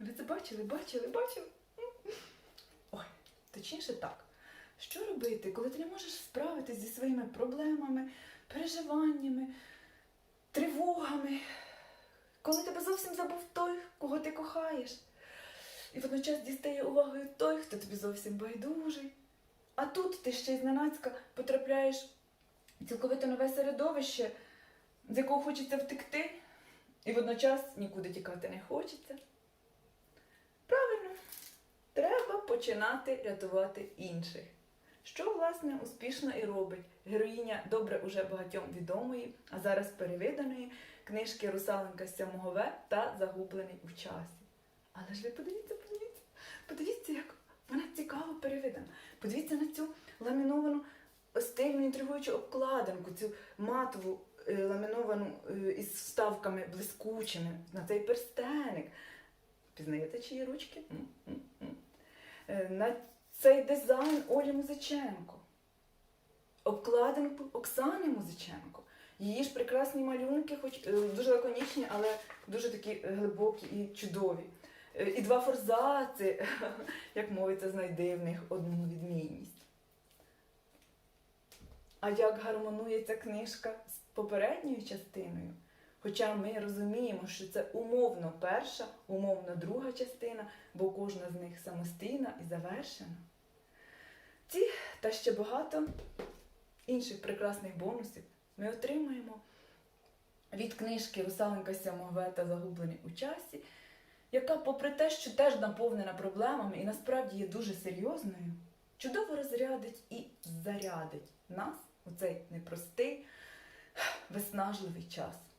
Ви це бачили, бачили, бачили? Ой, точніше так. Що робити, коли ти не можеш справитись зі своїми проблемами, переживаннями, тривогами, коли тебе зовсім забув той, кого ти кохаєш, і водночас дістає увагою той, хто тобі зовсім байдужий. А тут ти ще зненацька потрапляєш в цілковито нове середовище, з якого хочеться втекти, і водночас нікуди тікати не хочеться. Починати рятувати інших. Що, власне, успішно і робить героїня добре уже багатьом відомої, а зараз перевиданої книжки Русаленка В та Загублений у часі. Але ж ви подивіться, подивіться, подивіться, як вона цікаво перевидана. Подивіться на цю ламіновану стильну інтригуючу обкладинку, цю матову е, ламіновану е, із вставками блискучими, на цей перстеник. Пізнаєте, чиї ручки? М, м, м. Е, На цей дизайн Олі Музиченко. Обкладинку Оксани Музиченко. Її ж прекрасні малюнки, хоч е, дуже лаконічні, але дуже такі глибокі і чудові. Е, І два форзаци, як мовиться, знайди в них одну відмінність. А як гармонує ця книжка з попередньою частиною? Хоча ми розуміємо, що це умовно перша, умовно друга частина, бо кожна з них самостійна і завершена. Ці та ще багато інших прекрасних бонусів ми отримаємо від книжки Русаленка Сямове та Загублені у часі, яка, попри те, що теж наповнена проблемами і насправді є дуже серйозною, чудово розрядить і зарядить нас у цей непростий, виснажливий час.